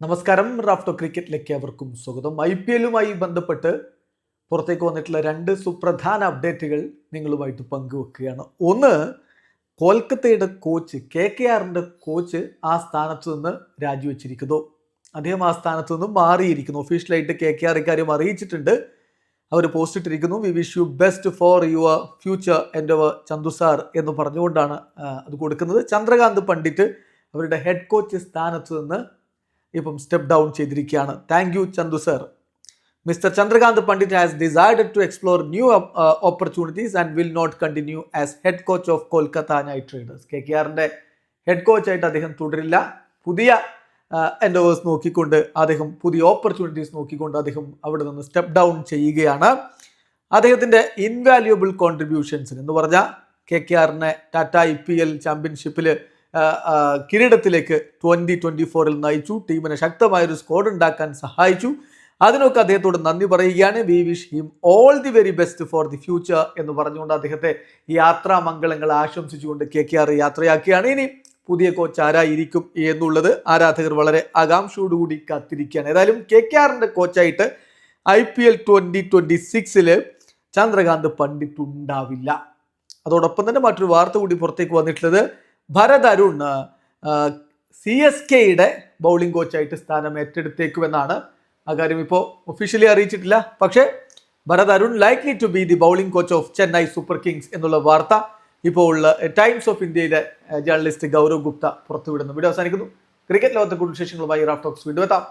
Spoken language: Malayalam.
നമസ്കാരം. റാഫ്റ്റോ ക്രിക്കറ്റിലേക്ക് അവർക്കും സ്വാഗതം. ഐ പി എല്ലുമായി ബന്ധപ്പെട്ട് പുറത്തേക്ക് വന്നിട്ടുള്ള രണ്ട് സുപ്രധാന അപ്ഡേറ്റുകൾ നിങ്ങളുമായിട്ട് പങ്കുവെക്കുകയാണ്. ഒന്ന് കൊൽക്കത്തയുടെ കോച്ച് കെ കെ ആറിന്റെ കോച്ച് ആ സ്ഥാനത്ത് നിന്ന് രാജിവെച്ചിരിക്കുന്നു. അദ്ദേഹം ആ സ്ഥാനത്ത് നിന്ന് മാറിയിരിക്കുന്നു. ഒഫീഷ്യലായിട്ട് കെ കെ ആർ ഇക്കാര്യം അറിയിച്ചിട്ടുണ്ട്. അവർ പോസ്റ്റ് ഇട്ടിരിക്കുന്നു. We wish you best for your future എന്റെ ചന്തു സാർ എന്ന് പറഞ്ഞുകൊണ്ടാണ് അത് കൊടുക്കുന്നത്. ചന്ദ്രകാന്ത് പണ്ഡിറ്റ് അവരുടെ ഹെഡ് കോച്ച് സ്ഥാനത്ത് നിന്ന് ഇപ്പം സ്റ്റെപ്പ് ഡൗൺ ചെയ്തിരിക്കുകയാണ്. Thank you Chandu sir mister Chandrakant Pandit has decide to explore new opportunities and will not continue as head coach of Kolkata Knight Riders K K ആറിന്റെ ഹെഡ് കോച്ചായിട്ട് അദ്ദേഹം തുടരില്ല. പുതിയ എൻഡോവേഴ്സ് നോക്കിക്കൊണ്ട് അദ്ദേഹം പുതിയ ഓപ്പർച്യൂണിറ്റീസ് നോക്കിക്കൊണ്ട് അദ്ദേഹം അവിടെ നിന്ന് സ്റ്റെപ്പ് ഡൗൺ ചെയ്യുകയാണ്. അദ്ദേഹത്തിന്റെ ഇൻവാല്യുബിൾ കോൺട്രിബ്യൂഷൻസിന് എന്ന് പറഞ്ഞാൽ കെ കെ ആറിനെ ടാറ്റ ഐ പി എൽ ചാമ്പ്യൻഷിപ്പിൽ കിരീടത്തിലേക്ക് ട്വന്റി ട്വന്റി ഫോറിൽ നയിച്ചു. ടീമിന് ശക്തമായൊരു സ്കോഡ് ഉണ്ടാക്കാൻ സഹായിച്ചു. അതിനൊക്കെ അദ്ദേഹത്തോട് നന്ദി പറയുകയാണ്. We wish him all the very best for the future എന്ന് പറഞ്ഞുകൊണ്ട് അദ്ദേഹത്തെ യാത്രാമംഗളങ്ങൾ ആശംസിച്ചുകൊണ്ട് കെ കെ ആർ യാത്രയാക്കുകയാണ് ഇനി പുതിയ കോച്ച് ആരായിരിക്കും എന്നുള്ളത് ആരാധകർ വളരെ ആകാംക്ഷയോടുകൂടി കാത്തിരിക്കുകയാണ്. ഏതായാലും കെ കെ ആറിന്റെ കോച്ചായിട്ട് I P L twenty twenty സിക്സിൽ ചന്ദ്രകാന്ത് പണ്ഡിറ്റ് ഉണ്ടാവില്ല. അതോടൊപ്പം തന്നെ മറ്റൊരു വാർത്ത കൂടി പുറത്തേക്ക് വന്നിട്ടുള്ളത് ഭരത് അരുൺ സി എസ് കെയുടെ ബൗളിംഗ് കോച്ചായിട്ട് സ്ഥാനം ഏറ്റെടുത്തേക്കുമെന്നാണ് ആ കാര്യം ഇപ്പോൾ ഒഫീഷ്യലി അറിയിച്ചിട്ടില്ല. പക്ഷേ Bharath Arun likely to be the bowling coach of Chennai super kings എന്നുള്ള വാർത്ത ഇപ്പോൾ ടൈംസ് ഓഫ് ഇന്ത്യയിലെ ജേർണലിസ്റ്റ് ഗൗരവ് ഗുപ്ത പുറത്തുവിടുന്നു വീഡിയോ അവസാനിക്കുന്നു. ക്രിക്കറ്റ് ലോകത്തെ കൂടുതൽ വിശേഷങ്ങളുമായി റാഫ് ടോക്സ് വീണ്ടും എത്താം.